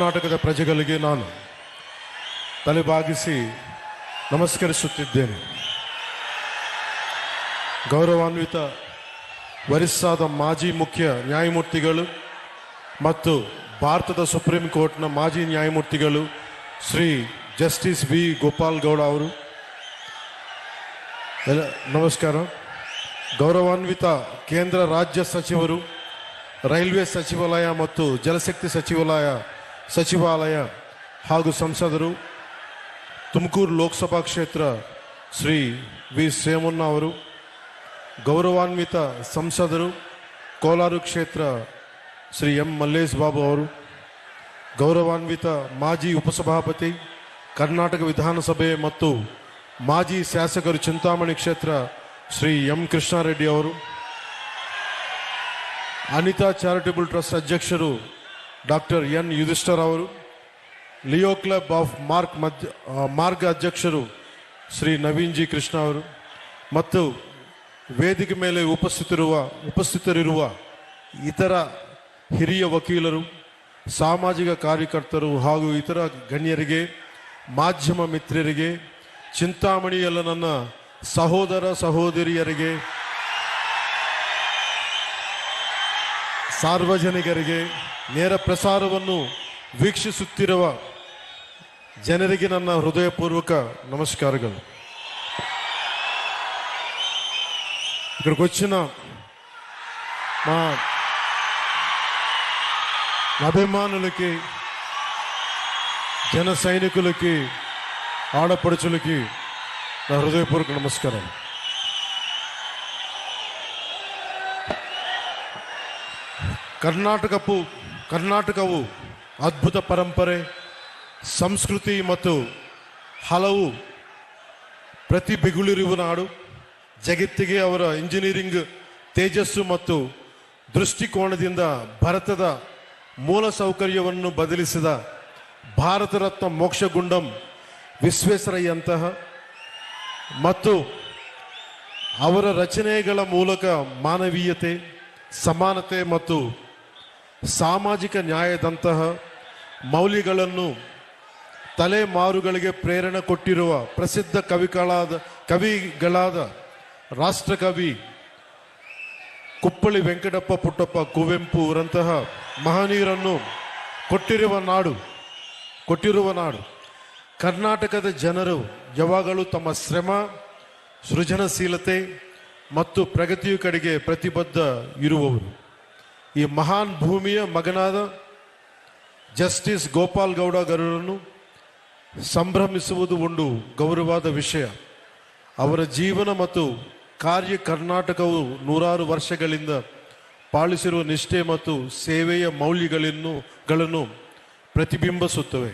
ಕರ್ನಾಟಕದ ಪ್ರಜೆಗಳಿಗೆ ನಾನು ತಲೆಬಾಗಿಸಿ ನಮಸ್ಕರಿಸುತ್ತಿದ್ದೇನೆ. ಗೌರವಾನ್ವಿತ ವರಿಸ್ಸಾದ ಮಾಜಿ ಮುಖ್ಯ ನ್ಯಾಯಮೂರ್ತಿಗಳು ಮತ್ತು ಭಾರತದ ಸುಪ್ರೀಂ ಕೋರ್ಟ್ನ ಮಾಜಿ ನ್ಯಾಯಮೂರ್ತಿಗಳು ಶ್ರೀ ಜಸ್ಟಿಸ್ ಬಿ ಗೋಪಾಲ್ ಗೌಡ ಅವರು. ಎಲ್ಲ ನಮಸ್ಕಾರ. ಗೌರವಾನ್ವಿತ ಕೇಂದ್ರ ರಾಜ್ಯ ಸಚಿವರು, ರೈಲ್ವೆ ಸಚಿವಾಲಯ ಮತ್ತು ಜಲಶಕ್ತಿ ಸಚಿವಾಲಯ ಸಚಿವಾಲಯ ಹಾಗೂ ಸಂಸದರು, ತುಮಕೂರು ಲೋಕಸಭಾ ಕ್ಷೇತ್ರ ಶ್ರೀ ವಿ. ಸೇಮಣ್ಣ ಅವರು, ಗೌರವಾನ್ವಿತ ಸಂಸದರು, ಕೋಲಾರ ಕ್ಷೇತ್ರ ಶ್ರೀ ಎಂ. ಮಲ್ಲೇಶ್ ಬಾಬು ಅವರು, ಗೌರವಾನ್ವಿತ ಮಾಜಿ ಉಪಸಭಾಪತಿ, ಕರ್ನಾಟಕ ವಿಧಾನಸಭೆ ಮತ್ತು ಮಾಜಿ ಶಾಸಕರು ಚಿಂತಾಮಣಿ ಕ್ಷೇತ್ರ ಶ್ರೀ ಎಂ. ಕೃಷ್ಣಾರೆಡ್ಡಿ ಅವರು, ಅನಿತಾ ಚಾರಿಟಬಲ್ ಟ್ರಸ್ಟ್ ಅಧ್ಯಕ್ಷರು ಡಾಕ್ಟರ್ ಎನ್ ಯುಧಿಷ್ಠರ್ ಅವರು, ಲಿಯೋ ಕ್ಲಬ್ ಆಫ್ ಮಾರ್ಕ್ ಮಧ್ಯ ಮಾರ್ಗ ಅಧ್ಯಕ್ಷರು ಶ್ರೀ ನವೀನ್ ಜಿ ಕೃಷ್ಣ ಅವರು ಮತ್ತು ವೇದಿಕೆ ಮೇಲೆ ಉಪಸ್ಥಿತಿರುವ, ಉಪಸ್ಥಿತರಿರುವ ಇತರ ಹಿರಿಯ ವಕೀಲರು, ಸಾಮಾಜಿಕ ಕಾರ್ಯಕರ್ತರು ಹಾಗೂ ಇತರ ಗಣ್ಯರಿಗೆ, ಮಾಧ್ಯಮ ಮಿತ್ರರಿಗೆ, ಚಿಂತಾಮಣಿಯಲ್ಲ ನನ್ನ ಸಹೋದರ ಸಹೋದರಿಯರಿಗೆ, ಸಾರ್ವಜನಿಕರಿಗೆ ನೇರ ಪ್ರಸಾರವನ್ನು ವೀಕ್ಷಿಸುತ್ತಿರುವ ಜನರಿಗೆ ನನ್ನ ಹೃದಯಪೂರ್ವಕ నమస్కారాలు ఇక్కడికి వచ్చిన మా అభిమానులకి జన సైనికులకి ఆడపడుచులకి నా హృదయపూర్వక నమస్కారం ಕರ್ನಾಟಕವು ಕರ್ನಾಟಕವು ಅದ್ಭುತ ಪರಂಪರೆ, ಸಂಸ್ಕೃತಿ ಮತ್ತು ಹಲವು ಪ್ರತಿಭೆಗಳಿರುವ ನಾಡು. ಜಗತ್ತಿಗೆ ಅವರ ಇಂಜಿನಿಯರಿಂಗ್ ತೇಜಸ್ಸು ಮತ್ತು ದೃಷ್ಟಿಕೋನದಿಂದ ಭಾರತದ ಮೂಲ ಸೌಕರ್ಯವನ್ನು ಬದಲಿಸಿದ ಭಾರತ ರತ್ನ ಮೋಕ್ಷಗುಂಡಂ ವಿಶ್ವೇಶ್ವರಯ್ಯಂತಹ ಮತ್ತು ಅವರ ರಚನೆಗಳ ಮೂಲಕ ಮಾನವೀಯತೆ, ಸಮಾನತೆ ಮತ್ತು ಸಾಮಾಜಿಕ ನ್ಯಾಯದಂತಹ ಮೌಲ್ಯಗಳನ್ನು ತಲೆಮಾರುಗಳಿಗೆ ಪ್ರೇರಣೆ ಕೊಟ್ಟಿರುವ ಪ್ರಸಿದ್ಧ ಕವಿಗಳಾದ ಕವಿಗಳಾದ ರಾಷ್ಟ್ರಕವಿ ಕುಪ್ಪಳಿ ವೆಂಕಟಪ್ಪ ಪುಟ್ಟಪ್ಪ ಕುವೆಂಪು ಅವರಂತಹ ಮಹನೀಯರನ್ನು ಕೊಟ್ಟಿರುವ ನಾಡು ಕೊಟ್ಟಿರುವ ನಾಡು. ಕರ್ನಾಟಕದ ಜನರು ಯಾವಾಗಲೂ ತಮ್ಮ ಶ್ರಮ, ಸೃಜನಶೀಲತೆ ಮತ್ತು ಪ್ರಗತಿಯ ಕಡೆಗೆ ಪ್ರತಿಬದ್ಧ ಇರುವವರು. ಈ ಮಹಾನ್ ಭೂಮಿಯ ಮಗನಾದ ಜಸ್ಟಿಸ್ ಗೋಪಾಲ್ ಗೌಡ ಗರರನ್ನು ಸಂಭ್ರಮಿಸುವುದು ಒಂದು ಗೌರವಾದ ವಿಷಯ. ಅವರ ಜೀವನ ಮತ್ತು ಕಾರ್ಯ ಕರ್ನಾಟಕವು ನೂರಾರು ವರ್ಷಗಳಿಂದ ಪಾಲಿಸಿರುವ ನಿಷ್ಠೆ ಮತ್ತು ಸೇವೆಯ ಮೌಲ್ಯಗಳನ್ನು, ಗಳನ್ನು ಪ್ರತಿಬಿಂಬಿಸುತ್ತವೆ.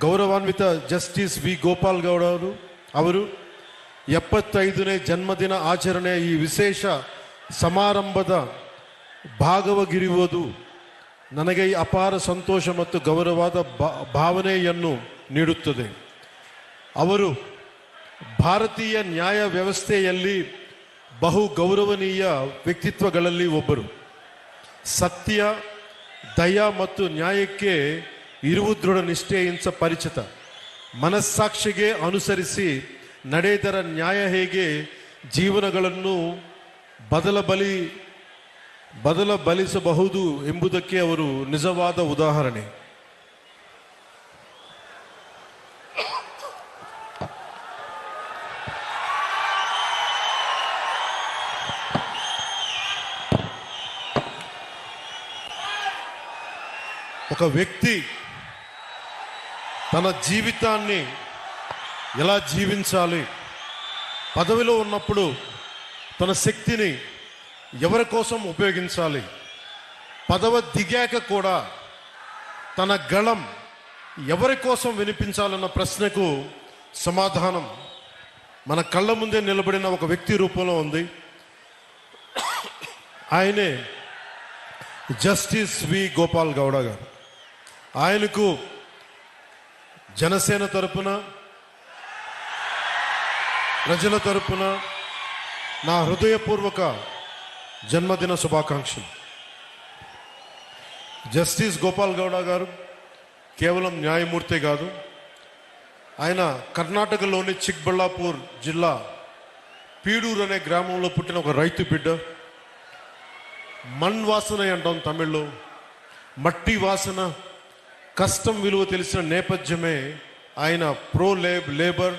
ಗೌರವಾನ್ವಿತ ಜಸ್ಟಿಸ್ ವಿ ಗೋಪಾಲ್ ಗೌಡ ಅವರು ಅವರು ಎಪ್ಪತ್ತೈದನೇ ಜನ್ಮದಿನ ಆಚರಣೆಯ ಈ ವಿಶೇಷ ಸಮಾರಂಭದ ಭಾಗವಾಗಿರುವುದು ನನಗೆ ಅಪಾರ ಸಂತೋಷ ಮತ್ತು ಗೌರವದ ಭಾವನೆಯನ್ನು ನೀಡುತ್ತದೆ. ಅವರು ಭಾರತೀಯ ನ್ಯಾಯ ವ್ಯವಸ್ಥೆಯಲ್ಲಿ ಬಹು ಗೌರವನೀಯ ವ್ಯಕ್ತಿತ್ವಗಳಲ್ಲಿ ಒಬ್ಬರು. ಸತ್ಯ, ದಯ ಮತ್ತು ನ್ಯಾಯಕ್ಕೆ ಇರುವ ದೃಢ ನಿಷ್ಠೆಯಿಂದ ಪರಿಚಿತ. ಮನಸ್ಸಾಕ್ಷಿಗೆ ಅನುಸರಿಸಿ ನಡೆದರ ನ್ಯಾಯ ಹೇಗೆ ಜೀವನಗಳನ್ನು ಬದಲ ಬಲಿ ಬದಲ ಬಲಿಸಬಹುದು ಎಂಬುದಕ್ಕೆ ಅವರು ನಿಜವಾದ ಉದಾಹರಣೆ ఒక వ్యక్తి తన జీవితాన్ని ఎలా జీవించాలి పదవిలో ఉన్నప్పుడు తన శక్తిని ఎవరి కోసం ఉపయోగించాలి? పదవ దిగాక కూడా తన గళం ఎవరి కోసం వినిపించాలన్న ప్రశ్నకు సమాధానం మన కళ్ళ ముందే నిలబడిన ఒక వ్యక్తి రూపంలో ఉంది. ఆయనే జస్టిస్ వి. గోపాల్ గౌడ గారు. ఆయనకు జనసేన తరపున ప్రజల తరపున నా హృదయపూర్వక జన్మదిన శుభాకాంక్షలు. జస్టిస్ గోపాల్ గౌడ గారు కేవలం న్యాయమూర్తే కాదు ఆయన కర్ణాటకలోని చిక్బళ్ళాపూర్ జిల్లా పీడూరు అనే గ్రామంలో పుట్టిన ఒక రైతు బిడ్డ. మణ్ వాసన అంటాం తమిళ్ళో. మట్టి వాసన కష్టం విలువ తెలిసిన నేపథ్యమే ఆయన ప్రో లేబ్ లేబర్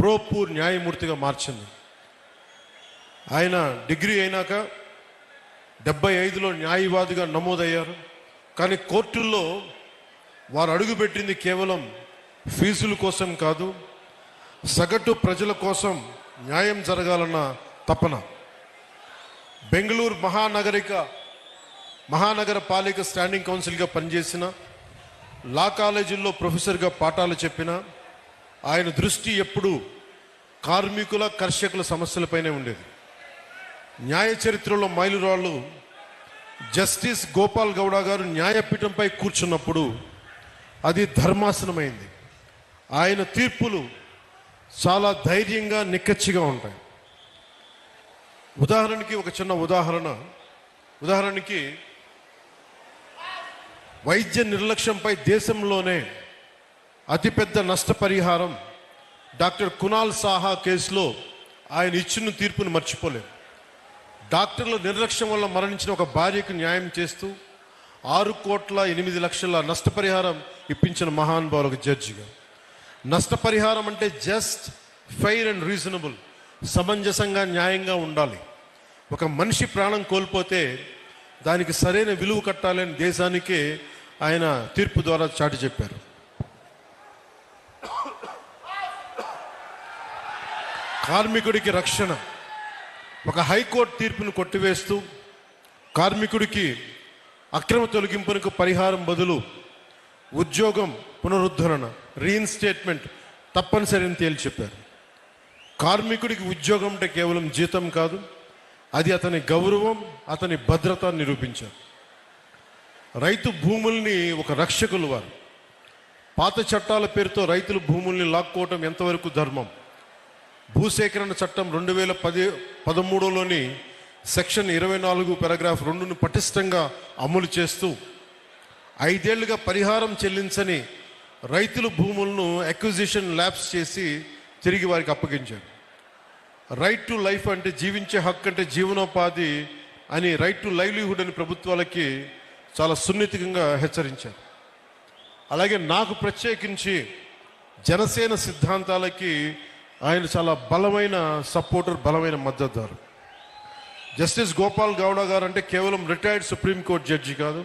ప్రో పూర్ న్యాయమూర్తిగా మార్చింది. ఆయన డిగ్రీ అయినాక డెబ్బై ఐదులో న్యాయవాదిగా నమోదయ్యారు. కానీ కోర్టుల్లో వారు అడుగుపెట్టింది కేవలం ఫీజుల కోసం కాదు సగటు ప్రజల కోసం న్యాయం జరగాలన్న తపన. బెంగళూరు మహానగరిక మహానగర పాలిక స్టాండింగ్ కౌన్సిల్గా పనిచేసిన లా కాలేజీల్లో ప్రొఫెసర్గా పాఠాలు చెప్పిన ఆయన దృష్టి ఎప్పుడూ కార్మికుల కర్షకుల సమస్యలపైనే ఉండేది. న్యాయ చరిత్రలో మైలురాళ్ళు జస్టిస్ గోపాల్ గౌడ గారు న్యాయపీఠంపై కూర్చున్నప్పుడు అది ధర్మాసనమైంది. ఆయన తీర్పులు చాలా ధైర్యంగా నిక్కచ్చిగా ఉంటాయి. ఉదాహరణకి ఒక చిన్న ఉదాహరణ. ఉదాహరణకి వైద్య నిర్లక్ష్యంపై దేశంలోనే అతిపెద్ద నష్టపరిహారం డాక్టర్ కునాల్ సాహా కేసులో ఆయన ఇచ్చిన తీర్పును మర్చిపోలేదు డాక్టర్ల నిర్లక్ష్యం వల్ల మరణించిన ఒక భార్యకు న్యాయం చేస్తూ ఆరు కోట్ల ఎనిమిది లక్షల నష్టపరిహారం ఇప్పించిన మహానుభావులకు జడ్జిగా. నష్టపరిహారం అంటే జస్ట్ ఫెయిర్ అండ్ రీజనబుల్ సమంజసంగా న్యాయంగా ఉండాలి. ఒక మనిషి ప్రాణం కోల్పోతే దానికి సరైన విలువ కట్టాలని దేశానికే ఆయన తీర్పు ద్వారా చాటి చెప్పారు. కార్మికుడికి రక్షణ. ఒక హైకోర్టు తీర్పును కొట్టివేస్తూ కార్మికుడికి అక్రమ తొలగింపునకు పరిహారం బదులు ఉద్యోగం పునరుద్ధరణ రీఇన్స్టేట్మెంట్ తప్పనిసరి అని తేల్చి చెప్పారు. కార్మికుడికి ఉద్యోగం అంటే కేవలం జీతం కాదు అది అతని గౌరవం అతని భద్రత నిరూపించారు. రైతు భూముల్ని ఒక రక్షకులు వారు. పాత చట్టాల పేరుతో రైతులు భూముల్ని లాక్కోవటం ఎంతవరకు ధర్మం? భూసేకరణ చట్టం రెండు వేల పది పదమూడులోని సెక్షన్ ఇరవై నాలుగు పారాగ్రాఫ్ రెండును పటిష్టంగా అమలు చేస్తూ ఐదేళ్ళుగా పరిహారం చెల్లించని రైతుల భూములను అక్విజిషన్ ల్యాబ్స్ చేసి తిరిగి వారికి అప్పగించారు. రైట్ టు లైఫ్ అంటే జీవించే హక్కు అంటే జీవనోపాధి అని రైట్ టు లైవ్లీహుడ్ అని ప్రభుత్వాలకి చాలా సున్నితంగా హెచ్చరించారు. అలాగే నాకు ప్రత్యేకించి జనసేన సిద్ధాంతాలకి ఆయన చాలా బలమైన సపోర్టర్ బలమైన మద్దతుదారు. జస్టిస్ గోపాల్ గౌడ గారు అంటే కేవలం రిటైర్డ్ సుప్రీంకోర్టు జడ్జి కాదు.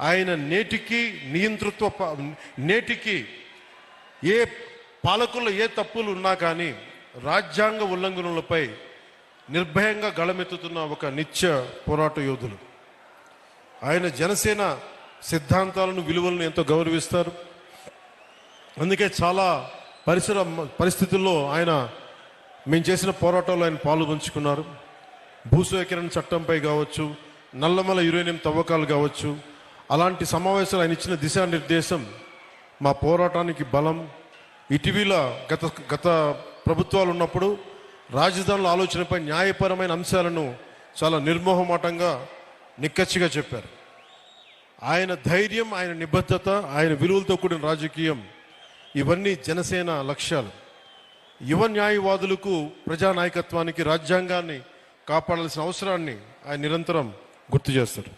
ఆయన నేటికి నియంతృత్వ ప- నేటికి ఏ పాలకుల్లో ఏ తప్పులు ఉన్నా కానీ రాజ్యాంగ ఉల్లంఘనలపై నిర్భయంగా గళమెత్తుతున్న ఒక నిత్య పోరాట యోధులు. ఆయన జనసేన సిద్ధాంతాలను విలువలను ఎంతో గౌరవిస్తారు. అందుకే చాలా పరిసర పరిస్థితుల్లో ఆయన మేము చేసిన పోరాటంలో ఆయన పాలు పంచుకున్నారు. భూసేకరణ చట్టంపై కావచ్చు నల్లమల యురేనియం తవ్వకాలు కావచ్చు అలాంటి సమావేశాలు ఆయన ఇచ్చిన దిశానిర్దేశం మా పోరాటానికి బలం ఇటీవల గత గత ప్రభుత్వాలు ఉన్నప్పుడు రాజధానుల ఆలోచనపై న్యాయపరమైన అంశాలను చాలా నిర్మోహమాటంగా నిక్కచ్చిగా చెప్పారు. ఆయన ధైర్యం ఆయన నిబద్ధత ఆయన విలువలతో కూడిన రాజకీయం ఇవన్నీ జనసేన లక్ష్యాలు. యువ న్యాయవాదులకు ప్రజానాయకత్వానికి రాజ్యాంగాన్ని కాపాడాల్సిన అవసరాన్ని ఆయన నిరంతరం గుర్తు చేస్తారు.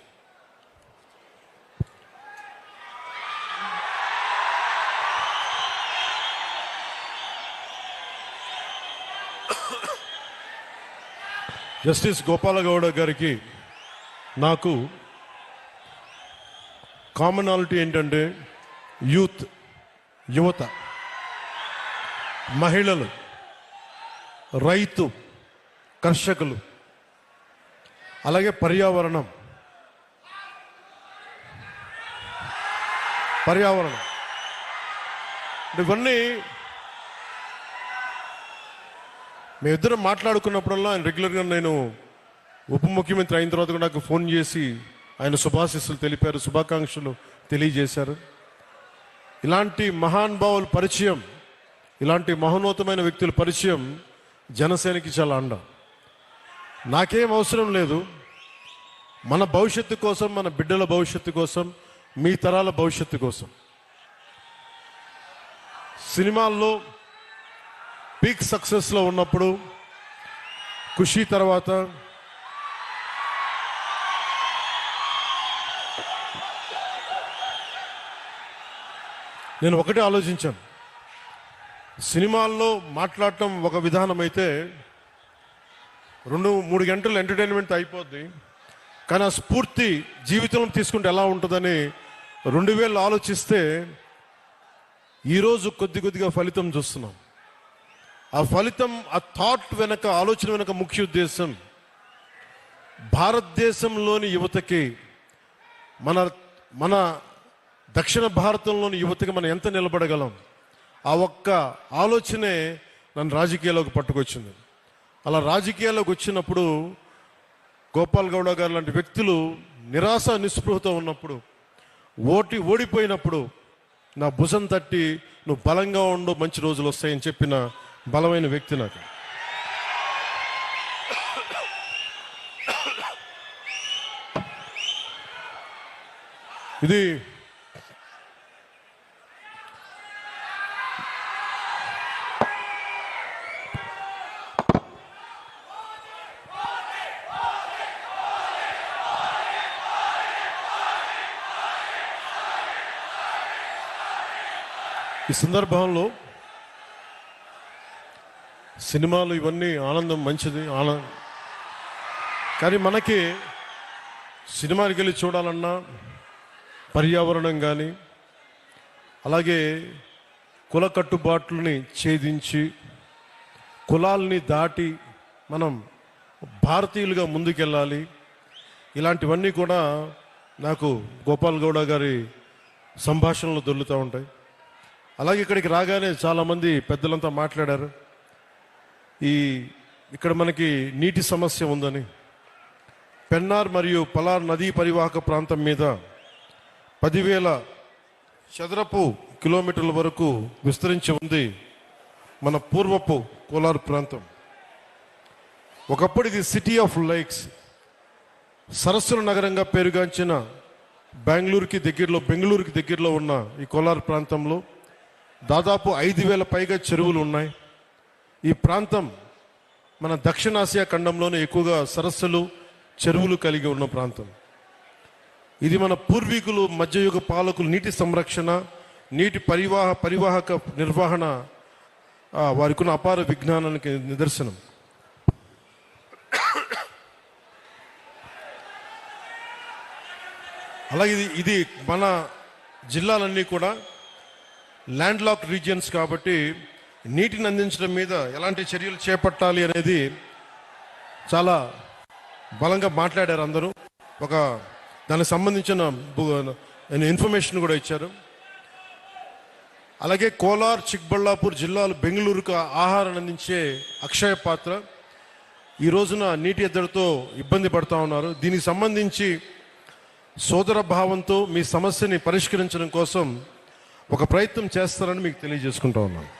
జస్టిస్ గోపాలగౌడ గారికి నాకు కామనాలిటీ ఏంటంటే యూత్ యువత మహిళలు రైతు కర్షకులు అలాగే పర్యావరణం. పర్యావరణం. ఇవన్నీ మేమిద్దరం మాట్లాడుకున్నప్పుడల్లా ఆయన రెగ్యులర్గా నేను ఉప ముఖ్యమంత్రి అయిన తర్వాత కూడా నాకు ఫోన్ చేసి ఆయన శుభాశిస్సులు తెలిపారు శుభాకాంక్షలు తెలియజేశారు. ఇలాంటి మహానుభావుల పరిచయం ఇలాంటి మహోన్నతమైన వ్యక్తుల పరిచయం జనసేనకి చాలా అండ. నాకేం అవసరం లేదు. మన భవిష్యత్తు కోసం మన బిడ్డల భవిష్యత్తు కోసం మీ తరాల భవిష్యత్తు కోసం. సినిమాల్లో పీక్ సక్సెస్లో ఉన్నప్పుడు ఖుషి తర్వాత నేను ఒకటే ఆలోచించాను. సినిమాల్లో మాట్లాడటం ఒక విధానం అయితే రెండు మూడు గంటలు ఎంటర్టైన్మెంట్ అయిపోద్ది. కానీ ఆ స్ఫూర్తి జీవితంలో తీసుకుంటే ఎలా ఉంటుందని రెండు వేలు ఆలోచిస్తే ఈరోజు కొద్ది కొద్దిగా ఫలితం చూస్తున్నాం. ఆ ఫలితం ఆ థాట్ వెనక ఆలోచన వెనక ముఖ్య ఉద్దేశం భారతదేశంలోని యువతకి మన మన దక్షిణ భారతంలోని యువతకి మనం ఎంత నిలబడగలం? ఆ ఒక్క ఆలోచనే నన్ను రాజకీయాల్లోకి పట్టుకొచ్చింది. అలా రాజకీయాల్లోకి వచ్చినప్పుడు గోపాల్ గౌడ గారు లాంటి వ్యక్తులు నిరాశ నిస్పృహతో ఉన్నప్పుడు ఓటి ఓడిపోయినప్పుడు నా భుజం తట్టి నువ్వు బలంగా ఉండు మంచి రోజులు వస్తాయని చెప్పిన బలమైన వ్యక్తి నాకు. ఇది ఈ సందర్భంలో సినిమాలు ఇవన్నీ ఆనందం మంచిది ఆనందం కానీ మనకి సినిమాకి వెళ్ళి చూడాలన్నా పర్యావరణం కానీ అలాగే కుల కట్టుబాట్లని ఛేదించి కులాల్ని దాటి మనం భారతీయులుగా ముందుకెళ్ళాలి. ఇలాంటివన్నీ కూడా నాకు గోపాల్ గౌడ గారి సంభాషణలు దొల్లుతూ ఉంటాయి. అలాగే ఇక్కడికి రాగానే చాలామంది పెద్దలంతా మాట్లాడారు. ఈ ఇక్కడ మనకి నీటి సమస్య ఉందని. పెన్నార్ మరియు పలార్ నదీ పరివాహక ప్రాంతం మీద పదివేల చదరపు కిలోమీటర్ల వరకు విస్తరించి ఉంది మన పూర్వపు కోలార్ ప్రాంతం. ఒకప్పుడు ఇది సిటీ ఆఫ్ లైక్స్. సరస్సుల నగరంగా పేరుగాంచిన బెంగళూరుకి దగ్గరలో బెంగళూరుకి దగ్గరలో ఉన్న ఈ కోలార్ ప్రాంతంలో దాదాపు ఐదు వేల పైగా చెరువులు ఉన్నాయి. ఈ ప్రాంతం మన దక్షిణాసియా ఖండంలోనే ఎక్కువగా సరస్సులు చెరువులు కలిగి ఉన్న ప్రాంతం. ఇది మన పూర్వీకులు మధ్యయుగ పాలకులు నీటి సంరక్షణ నీటి పరివాహ పరివాహక నిర్వహణ వారికి ఉన్న అపార విజ్ఞానానికి నిదర్శనం. అలాగే ఇది ఇది మన జిల్లాలన్నీ కూడా ల్యాండ్ లాక్ రీజియన్స్ కాబట్టి నీటిని అందించడం మీద ఎలాంటి చర్యలు చేపట్టాలి అనేది చాలా బలంగా మాట్లాడారు అందరూ. ఒక దానికి సంబంధించిన ఇన్ఫర్మేషన్ కూడా ఇచ్చారు. అలాగే కోలార్ చిక్బళ్ళాపూర్ జిల్లాలు బెంగళూరుకు ఆహారం అందించే అక్షయ పాత్ర. ఈ రోజున నీటి ఎద్దడితో ఇబ్బంది పడుతూ ఉన్నారు. దీనికి సంబంధించి సోదర భావంతో మీ సమస్యని పరిష్కరించడం కోసం ఒక ప్రయత్నం చేస్తారని మీకు తెలియజేసుకుంటా ఉన్నాను.